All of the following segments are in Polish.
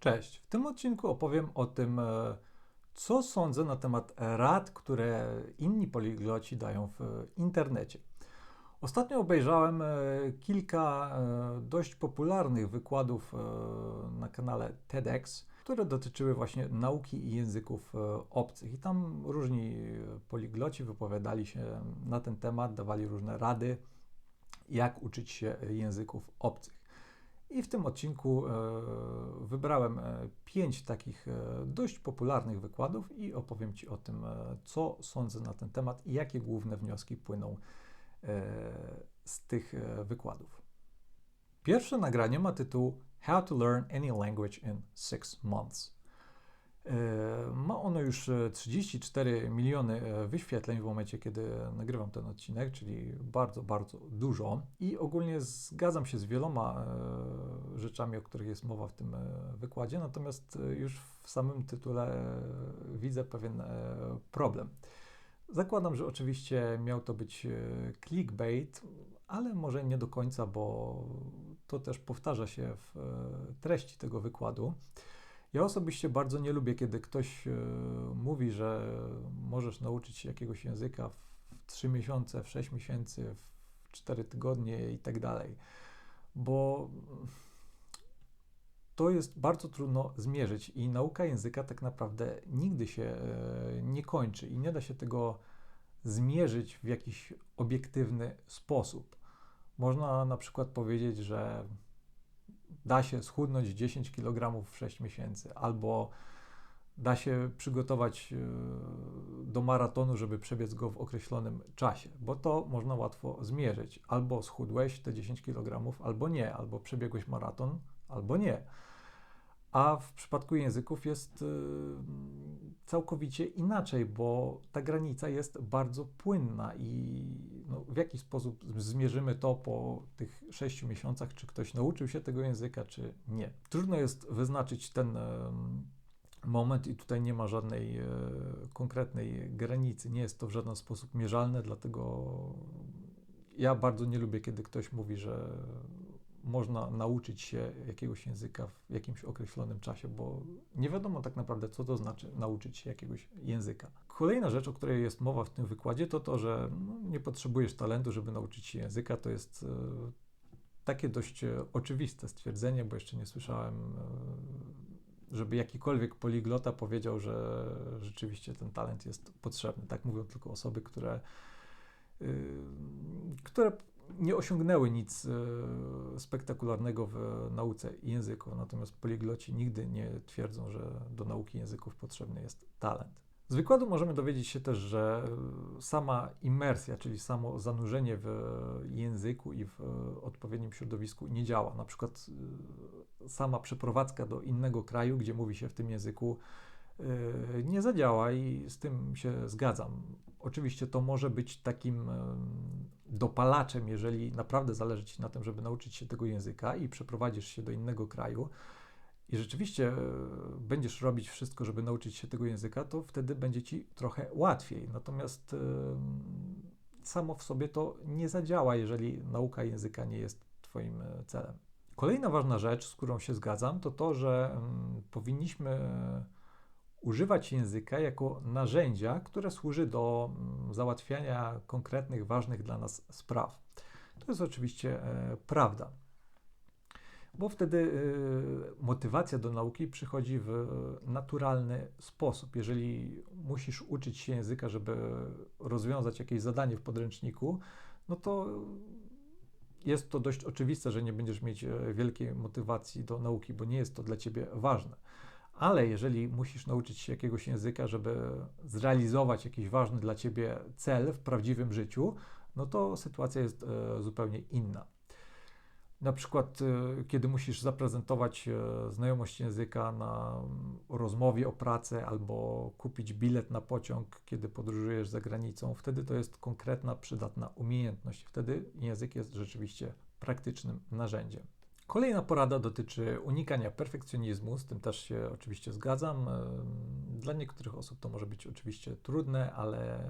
Cześć. W tym odcinku opowiem o tym, e, co sądzę na temat rad, które inni poligloci dają w internecie. Ostatnio obejrzałem e, kilka e, dość popularnych wykładów na kanale TEDx, które dotyczyły właśnie nauki i języków obcych. I tam różni poligloci wypowiadali się na ten temat, dawali różne rady, jak uczyć się języków obcych. I w tym odcinku e, wybrałem e, pięć takich e, dość popularnych wykładów i opowiem Ci o tym, co sądzę na ten temat i jakie główne wnioski płyną z tych wykładów. Pierwsze nagranie ma tytuł How to Learn Any Language in Six Months. E, ma ono już 34 e, miliony e, wyświetleń w momencie, kiedy nagrywam ten odcinek, czyli bardzo, bardzo dużo. I ogólnie zgadzam się z wieloma rzeczami, o których jest mowa w tym wykładzie, natomiast już w samym tytule widzę pewien problem. Zakładam, że oczywiście miał to być clickbait, ale może nie do końca, bo to też powtarza się w treści tego wykładu. Ja osobiście bardzo nie lubię, kiedy ktoś e, mówi, że możesz nauczyć się jakiegoś języka w 3 miesiące, w 6 miesięcy, w 4 tygodnie i tak dalej, bo to jest bardzo trudno zmierzyć i nauka języka tak naprawdę nigdy się e, nie kończy i nie da się tego zmierzyć w jakiś obiektywny sposób. Można na przykład powiedzieć, że da się schudnąć 10 kg w 6 miesięcy, albo da się przygotować e, do maratonu, żeby przebiec go w określonym czasie, bo to można łatwo zmierzyć. Albo schudłeś te 10 kg, albo nie, albo przebiegłeś maraton, albo nie. A w przypadku języków jest y, całkowicie inaczej, bo ta granica jest bardzo płynna i no, w jaki sposób zmierzymy to po tych sześciu miesiącach, czy ktoś nauczył się tego języka, czy nie. Trudno jest wyznaczyć ten moment i tutaj nie ma żadnej e, konkretnej granicy. Nie jest to w żaden sposób mierzalne, dlatego ja bardzo nie lubię, kiedy ktoś mówi, że można nauczyć się jakiegoś języka w jakimś określonym czasie, bo nie wiadomo tak naprawdę, co to znaczy nauczyć się jakiegoś języka. Kolejna rzecz, o której jest mowa w tym wykładzie, to to, że no, nie potrzebujesz talentu, żeby nauczyć się języka. To jest e, takie dość e, oczywiste stwierdzenie, bo jeszcze nie słyszałem, e, żeby jakikolwiek poliglota powiedział, że rzeczywiście ten talent jest potrzebny. Tak mówią tylko osoby, które które nie osiągnęły nic e, spektakularnego w nauce języków, natomiast poligloci nigdy nie twierdzą, że do nauki języków potrzebny jest talent. Z wykładu możemy dowiedzieć się też, że sama imersja, czyli samo zanurzenie w języku i w odpowiednim środowisku nie działa. Na przykład e, sama przeprowadzka do innego kraju, gdzie mówi się w tym języku, e, nie zadziała i z tym się zgadzam. Oczywiście to może być takim dopalaczem, jeżeli naprawdę zależy Ci na tym, żeby nauczyć się tego języka i przeprowadzisz się do innego kraju i rzeczywiście e, będziesz robić wszystko, żeby nauczyć się tego języka, to wtedy będzie Ci trochę łatwiej. Natomiast samo w sobie to nie zadziała, jeżeli nauka języka nie jest Twoim e, celem. Kolejna ważna rzecz, z którą się zgadzam, to to, że powinniśmy używać języka jako narzędzia, które służy do mm, załatwiania konkretnych, ważnych dla nas spraw. To jest oczywiście e, prawda, bo wtedy e, motywacja do nauki przychodzi w naturalny sposób. Jeżeli musisz uczyć się języka, żeby rozwiązać jakieś zadanie w podręczniku, no to jest to dość oczywiste, że nie będziesz mieć e, wielkiej motywacji do nauki, bo nie jest to dla ciebie ważne. Ale jeżeli musisz nauczyć się jakiegoś języka, żeby zrealizować jakiś ważny dla ciebie cel w prawdziwym życiu, no to sytuacja jest e, zupełnie inna. Na przykład, e, kiedy musisz zaprezentować e, znajomość języka na rozmowie o pracę albo kupić bilet na pociąg, kiedy podróżujesz za granicą, wtedy to jest konkretna, przydatna umiejętność. Wtedy język jest rzeczywiście praktycznym narzędziem. Kolejna porada dotyczy unikania perfekcjonizmu, z tym też się oczywiście zgadzam. Dla niektórych osób to może być oczywiście trudne, ale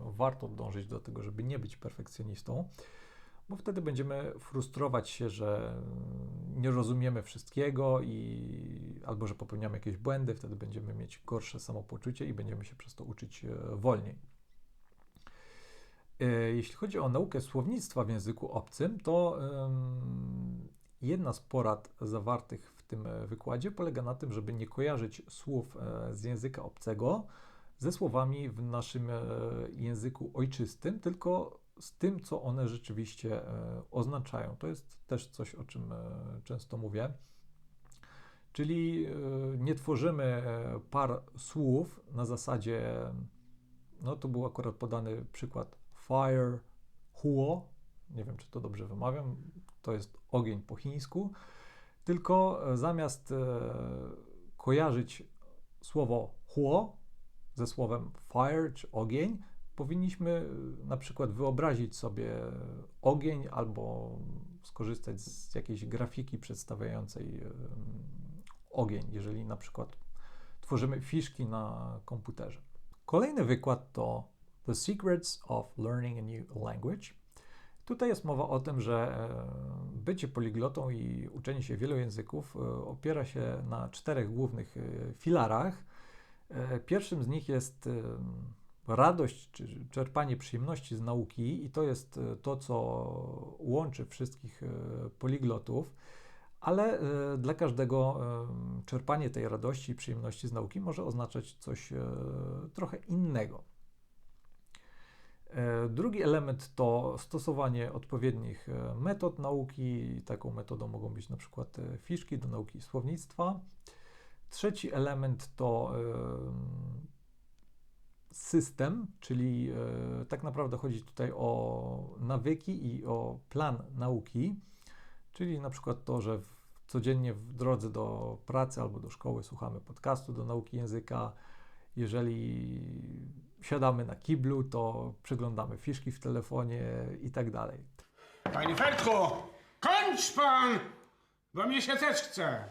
warto dążyć do tego, żeby nie być perfekcjonistą, bo wtedy będziemy frustrować się, że nie rozumiemy wszystkiego i albo że popełniamy jakieś błędy, wtedy będziemy mieć gorsze samopoczucie i będziemy się przez to uczyć e, wolniej. E, jeśli chodzi o naukę słownictwa w języku obcym, to jedna z porad zawartych w tym e, wykładzie polega na tym, żeby nie kojarzyć słów z języka obcego ze słowami w naszym języku ojczystym, tylko z tym, co one rzeczywiście oznaczają. To jest też coś, o czym często mówię. Czyli e, nie tworzymy e, par słów na zasadzie, no to był akurat podany przykład fire, huo, nie wiem czy to dobrze wymawiam, to jest ogień po chińsku, tylko e, zamiast kojarzyć słowo huo ze słowem fire czy ogień, powinniśmy na przykład wyobrazić sobie ogień albo skorzystać z jakiejś grafiki przedstawiającej ogień, jeżeli na przykład tworzymy fiszki na komputerze. Kolejny wykład to The Secrets of Learning a New Language. Tutaj jest mowa o tym, że e, bycie poliglotą i uczenie się wielu języków e, opiera się na czterech głównych e, filarach. Pierwszym z nich jest radość czy czerpanie przyjemności z nauki, i to jest to, co łączy wszystkich poliglotów ale dla każdego czerpanie tej radości i przyjemności z nauki może oznaczać coś trochę innego. Drugi element to stosowanie odpowiednich metod nauki. Taką metodą mogą być na przykład fiszki do nauki słownictwa. Trzeci element to system, czyli tak naprawdę chodzi tutaj o nawyki i o plan nauki. Czyli na przykład to, że codziennie w drodze do pracy albo do szkoły słuchamy podcastu do nauki języka. Jeżeli siadamy na kiblu, to przeglądamy fiszki w telefonie i tak dalej. Panie Fertku, kończ pan, bo mnie się też chce.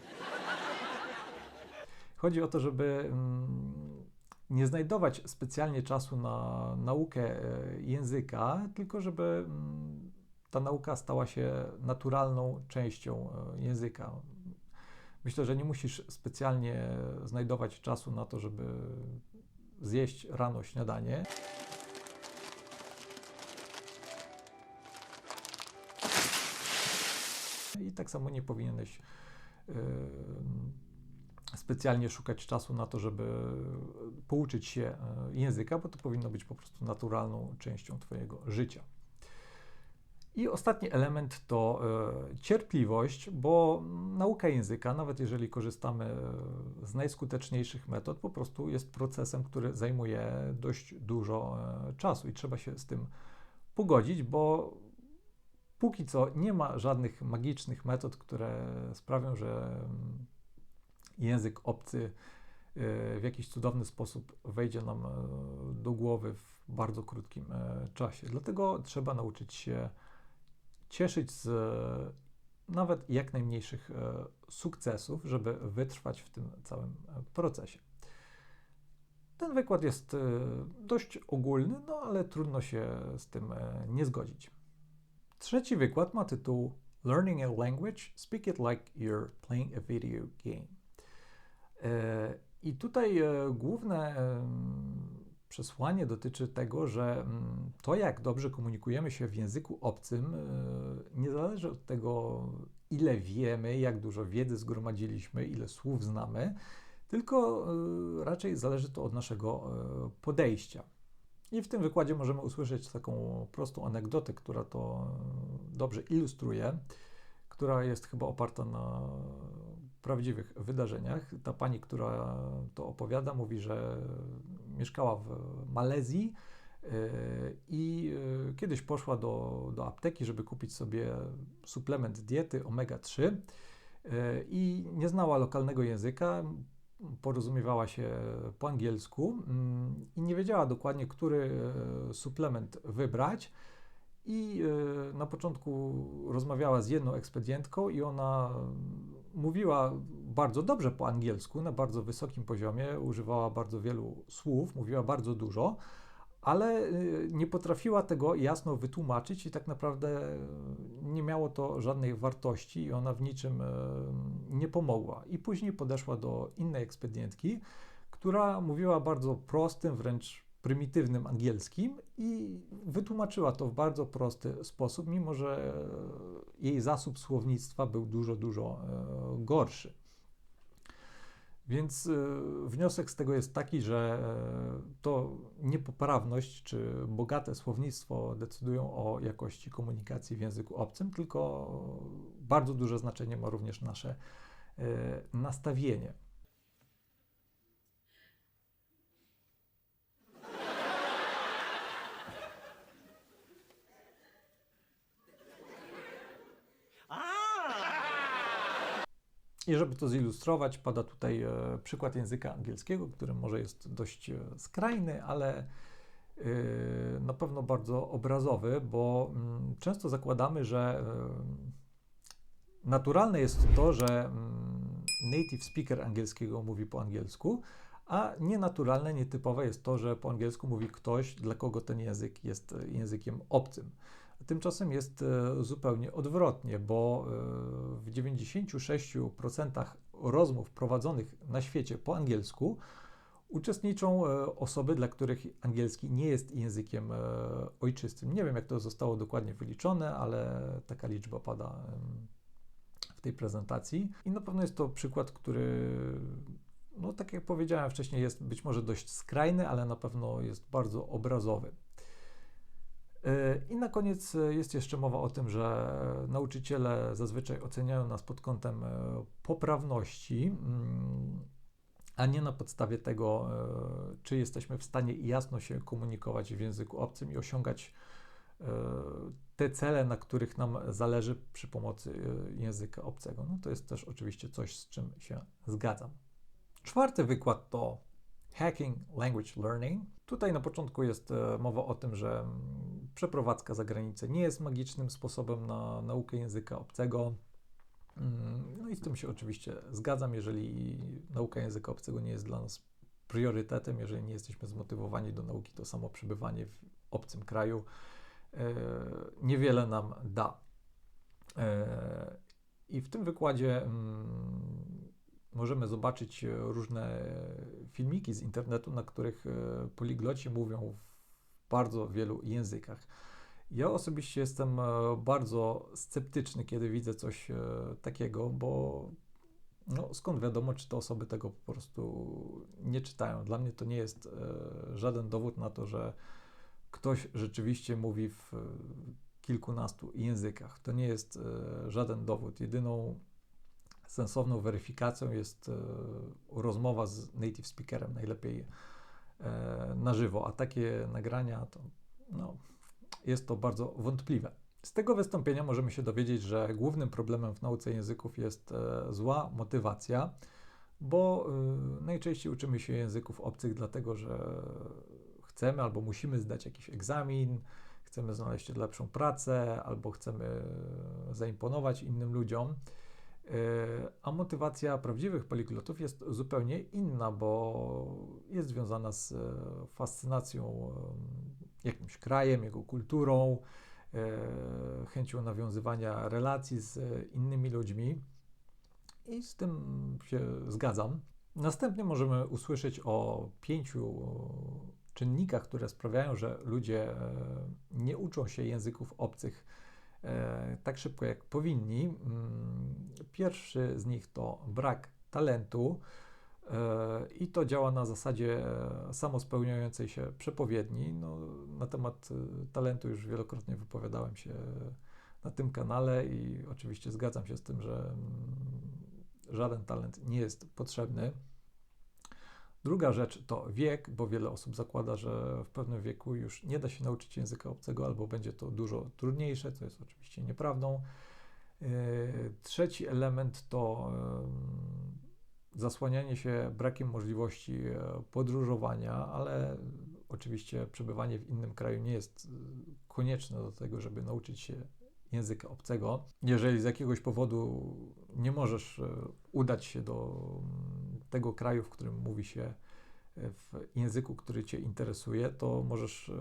Chodzi o to, żeby mm, nie znajdować specjalnie czasu na naukę e, języka, tylko żeby mm, ta nauka stała się naturalną częścią e, języka. Myślę, że nie musisz specjalnie znajdować czasu na to, żeby zjeść rano śniadanie. I tak samo nie powinieneś yy, specjalnie szukać czasu na to, żeby pouczyć się e, języka, bo to powinno być po prostu naturalną częścią Twojego życia. I ostatni element to e, cierpliwość, bo nauka języka, nawet jeżeli korzystamy e, z najskuteczniejszych metod, po prostu jest procesem, który zajmuje dość dużo e, czasu i trzeba się z tym pogodzić, bo póki co nie ma żadnych magicznych metod, które sprawią, że mm, język obcy w jakiś cudowny sposób wejdzie nam do głowy w bardzo krótkim czasie. Dlatego trzeba nauczyć się cieszyć z e, nawet jak najmniejszych e, sukcesów, żeby wytrwać w tym całym e, procesie. Ten wykład jest dość ogólny, no ale trudno się z tym nie zgodzić. Trzeci wykład ma tytuł Learning a Language, Speak It Like You're Playing a Video Game. I tutaj główne przesłanie dotyczy tego, że mm, to, jak dobrze komunikujemy się w języku obcym, e, nie zależy od tego, ile wiemy, jak dużo wiedzy zgromadziliśmy, ile słów znamy, tylko e, raczej zależy to od naszego e, podejścia. I w tym wykładzie możemy usłyszeć taką prostą anegdotę, która to dobrze ilustruje, która jest chyba oparta na prawdziwych wydarzeniach. Ta pani, która to opowiada, mówi, że mieszkała w Malezji e, i e, kiedyś poszła do, do apteki, żeby kupić sobie suplement diety omega-3 e, i nie znała lokalnego języka, porozumiewała się po angielsku mm, i nie wiedziała dokładnie, który suplement wybrać. I na początku rozmawiała z jedną ekspedientką, i ona mówiła bardzo dobrze po angielsku, na bardzo wysokim poziomie, używała bardzo wielu słów, mówiła bardzo dużo, ale y, nie potrafiła tego jasno wytłumaczyć i tak naprawdę nie miało to żadnej wartości i ona w niczym y, nie pomogła. I później podeszła do innej ekspedientki, która mówiła bardzo prostym, wręcz prymitywnym angielskim i wytłumaczyła to w bardzo prosty sposób, mimo że jej zasób słownictwa był dużo, dużo gorszy. Więc y, wniosek z tego jest taki, że e, to niepoprawność czy bogate słownictwo decydują o jakości komunikacji w języku obcym, tylko bardzo duże znaczenie ma również nasze e, nastawienie. I żeby to zilustrować, pada tutaj e, przykład języka angielskiego, który może jest dość e, skrajny, ale e, na pewno bardzo obrazowy, bo mm, często zakładamy, że naturalne jest to, że mm, native speaker angielskiego mówi po angielsku, a nienaturalne, nietypowe jest to, że po angielsku mówi ktoś, dla kogo ten język jest językiem obcym. Tymczasem jest e, zupełnie odwrotnie, bo e, w 96% rozmów prowadzonych na świecie po angielsku uczestniczą e, osoby, dla których angielski nie jest językiem ojczystym. Nie wiem, jak to zostało dokładnie wyliczone, ale taka liczba pada w tej prezentacji. I na pewno jest to przykład, który, no tak jak powiedziałem wcześniej, jest być może dość skrajny, ale na pewno jest bardzo obrazowy. E, I na koniec e, jest jeszcze mowa o tym, że nauczyciele zazwyczaj oceniają nas pod kątem e, poprawności, mm, a nie na podstawie tego, czy jesteśmy w stanie jasno się komunikować w języku obcym i osiągać te cele, na których nam zależy przy pomocy języka obcego. No to jest też oczywiście coś, z czym się zgadzam. Czwarty wykład to Hacking Language Learning. Tutaj na początku jest mowa o tym, że mm, Przeprowadzka za granicę nie jest magicznym sposobem na naukę języka obcego. Mm, no i z tym się oczywiście zgadzam, jeżeli nauka języka obcego nie jest dla nas priorytetem, jeżeli nie jesteśmy zmotywowani do nauki, to samo przebywanie w obcym kraju e, niewiele nam da. E, I w tym wykładzie mm, możemy zobaczyć różne filmiki z internetu, na których e, poligloci mówią bardzo wielu językach. Ja osobiście jestem e, bardzo sceptyczny, kiedy widzę coś e, takiego, bo no, skąd wiadomo, czy te osoby tego po prostu nie czytają. Dla mnie to nie jest e, żaden dowód na to, że ktoś rzeczywiście mówi w kilkunastu językach. To nie jest żaden dowód. Jedyną sensowną weryfikacją jest rozmowa z native speakerem, najlepiej E, na żywo, a takie nagrania to no, jest to bardzo wątpliwe. Z tego wystąpienia możemy się dowiedzieć, że głównym problemem w nauce języków jest e, zła motywacja, bo e, najczęściej uczymy się języków obcych dlatego, że chcemy albo musimy zdać jakiś egzamin, chcemy znaleźć lepszą pracę, albo chcemy zaimponować innym ludziom. E, a motywacja prawdziwych poliglotów jest zupełnie inna, bo jest związana z e, fascynacją jakimś krajem, jego kulturą, e, chęcią nawiązywania relacji z innymi ludźmi. I z tym się zgadzam. Następnie możemy usłyszeć o pięciu czynnikach, które sprawiają, że ludzie nie uczą się języków obcych E, tak szybko, jak powinni. Mm, pierwszy z nich to brak talentu. E, I to działa na zasadzie e, samospełniającej się przepowiedni. No, na temat talentu już wielokrotnie wypowiadałem się na tym kanale i oczywiście zgadzam się z tym, że mm, żaden talent nie jest potrzebny. Druga rzecz to wiek, bo wiele osób zakłada, że w pewnym wieku już nie da się nauczyć języka obcego, albo będzie to dużo trudniejsze, co jest oczywiście nieprawdą. E, trzeci element to zasłanianie się brakiem możliwości e, podróżowania, ale oczywiście przebywanie w innym kraju nie jest konieczne do tego, żeby nauczyć się języka obcego. Jeżeli z jakiegoś powodu nie możesz udać się do tego kraju, w którym mówi się w języku, który Cię interesuje, to możesz e,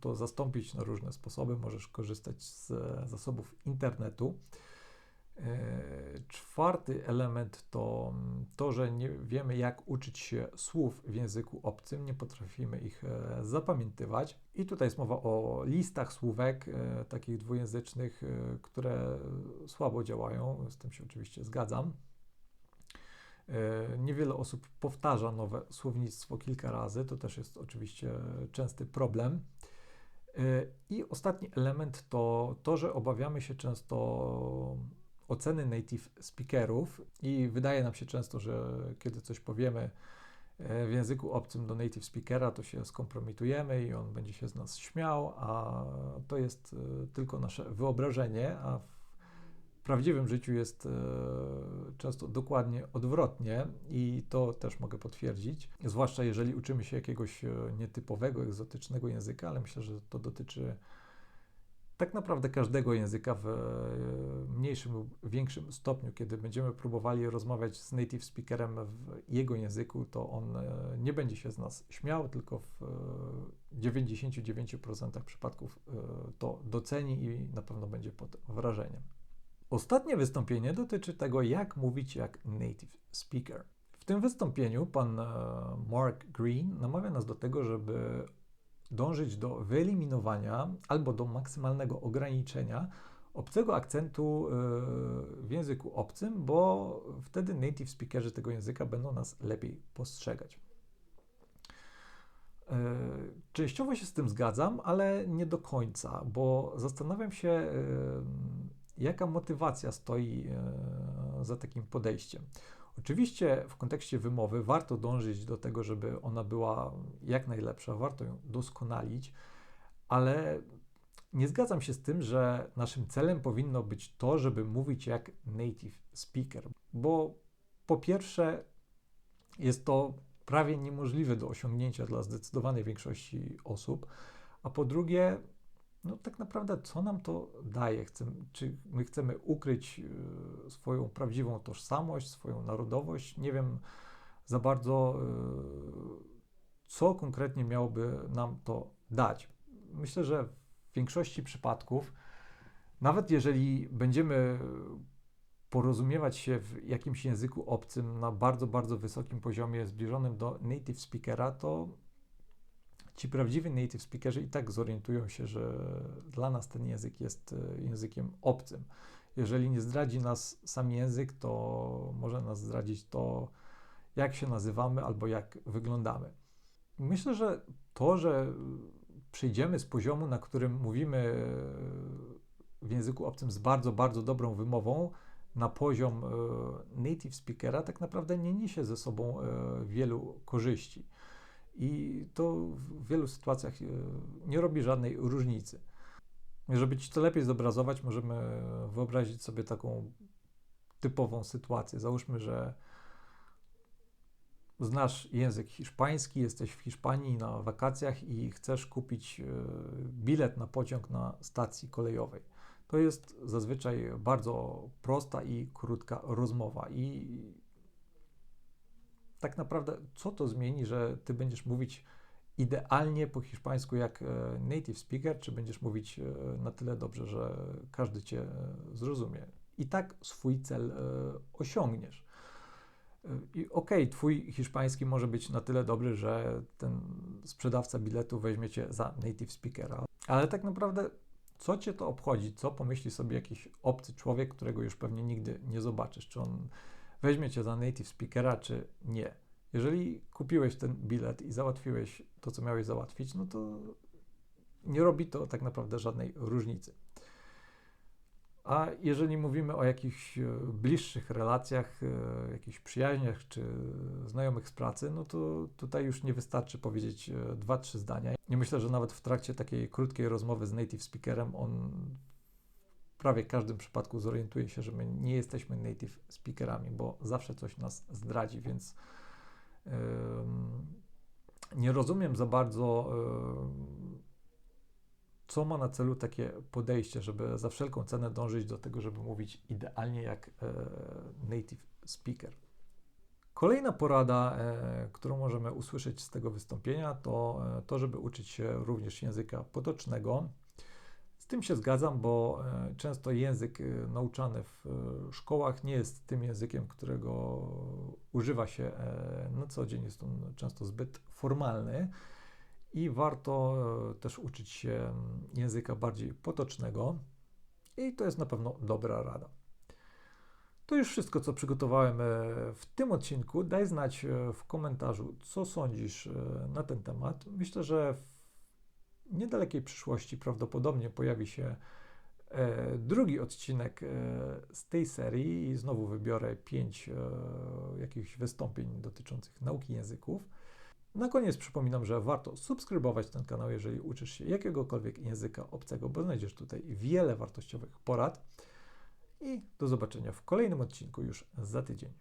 to zastąpić na różne sposoby. Możesz korzystać z zasobów internetu. E, czwarty element to to, że nie wiemy, jak uczyć się słów w języku obcym, nie potrafimy ich e, zapamiętywać. I tutaj jest mowa o listach słówek, takich dwujęzycznych, które słabo działają. Z tym się oczywiście zgadzam. E, niewiele osób powtarza nowe słownictwo kilka razy, to też jest oczywiście częsty problem. E, I ostatni element to to, że obawiamy się często oceny native speakerów i wydaje nam się często, że kiedy coś powiemy e, w języku obcym do native speakera, to się skompromitujemy i on będzie się z nas śmiał, a to jest tylko nasze wyobrażenie, a w prawdziwym życiu jest e, często dokładnie odwrotnie i to też mogę potwierdzić, zwłaszcza jeżeli uczymy się jakiegoś e, nietypowego, egzotycznego języka, ale myślę, że to dotyczy tak naprawdę każdego języka w e, mniejszym lub większym stopniu. Kiedy będziemy próbowali rozmawiać z native speakerem w jego języku, to on nie będzie się z nas śmiał, tylko w 99% przypadków to doceni i na pewno będzie pod wrażeniem. Ostatnie wystąpienie dotyczy tego, jak mówić jak native speaker. W tym wystąpieniu pan e, Mark Green namawia nas do tego, żeby dążyć do wyeliminowania albo do maksymalnego ograniczenia obcego akcentu e, w języku obcym, bo wtedy native speakerzy tego języka będą nas lepiej postrzegać. E, częściowo się z tym zgadzam, ale nie do końca, bo zastanawiam się, Jaka motywacja stoi e, za takim podejściem? Oczywiście w kontekście wymowy warto dążyć do tego, żeby ona była jak najlepsza, warto ją doskonalić, ale nie zgadzam się z tym, że naszym celem powinno być to, żeby mówić jak native speaker, bo po pierwsze jest to prawie niemożliwe do osiągnięcia dla zdecydowanej większości osób, a po drugie no tak naprawdę co nam to daje? Chcemy, czy my chcemy ukryć y, swoją prawdziwą tożsamość, swoją narodowość? Nie wiem za bardzo, y, co konkretnie miałoby nam to dać. Myślę, że w większości przypadków, nawet jeżeli będziemy porozumiewać się w jakimś języku obcym na bardzo, bardzo wysokim poziomie, zbliżonym do native speakera, to ci prawdziwi native speakerzy i tak zorientują się, że dla nas ten język jest e, językiem obcym. Jeżeli nie zdradzi nas sam język, to może nas zdradzić to, jak się nazywamy albo jak wyglądamy. Myślę, że to, że przejdziemy z poziomu, na którym mówimy e, w języku obcym z bardzo, bardzo dobrą wymową, na poziom e, native speakera, tak naprawdę nie niesie ze sobą wielu korzyści. I to w wielu sytuacjach e, nie robi żadnej różnicy. Żeby ci to lepiej zobrazować, możemy wyobrazić sobie taką typową sytuację. Załóżmy, że znasz język hiszpański, jesteś w Hiszpanii na wakacjach i chcesz kupić e, bilet na pociąg na stacji kolejowej. To jest zazwyczaj bardzo prosta i krótka rozmowa i tak naprawdę, co to zmieni, że ty będziesz mówić idealnie po hiszpańsku jak e, native speaker, czy będziesz mówić e, na tyle dobrze, że każdy cię e, zrozumie. I tak swój cel osiągniesz. I okej, okay, twój hiszpański może być na tyle dobry, że ten sprzedawca biletu weźmie cię za native speakera, ale tak naprawdę co cię to obchodzi? Co pomyśli sobie jakiś obcy człowiek, którego już pewnie nigdy nie zobaczysz? Czy on weźmie cię za native speakera, czy nie. Jeżeli kupiłeś ten bilet i załatwiłeś to, co miałeś załatwić, no to nie robi to tak naprawdę żadnej różnicy. A jeżeli mówimy o jakichś e, bliższych relacjach, e, jakichś przyjaźniach czy znajomych z pracy, no to tutaj już nie wystarczy powiedzieć e, dwa, trzy zdania. Nie myślę, że nawet w trakcie takiej krótkiej rozmowy z native speakerem on prawie każdym przypadku zorientuje się, że my nie jesteśmy native speakerami, bo zawsze coś nas zdradzi, więc yy, nie rozumiem za bardzo, yy, co ma na celu takie podejście, żeby za wszelką cenę dążyć do tego, żeby mówić idealnie jak yy, native speaker. Kolejna porada, e, którą możemy usłyszeć z tego wystąpienia, to e, to, żeby uczyć się również języka potocznego. Tym się zgadzam, bo e, często język e, nauczany w e, szkołach nie jest tym językiem, którego używa się na co dzień. Jest on często zbyt formalny i warto też uczyć się języka bardziej potocznego. I to jest na pewno dobra rada. To już wszystko, co przygotowałem w tym odcinku. Daj znać w komentarzu, co sądzisz na ten temat. Myślę, że niedalekiej przyszłości prawdopodobnie pojawi się e, drugi odcinek e, z tej serii i znowu wybiorę pięć e, jakichś wystąpień dotyczących nauki języków. Na koniec przypominam, że warto subskrybować ten kanał, jeżeli uczysz się jakiegokolwiek języka obcego, bo znajdziesz tutaj wiele wartościowych porad. I do zobaczenia w kolejnym odcinku już za tydzień.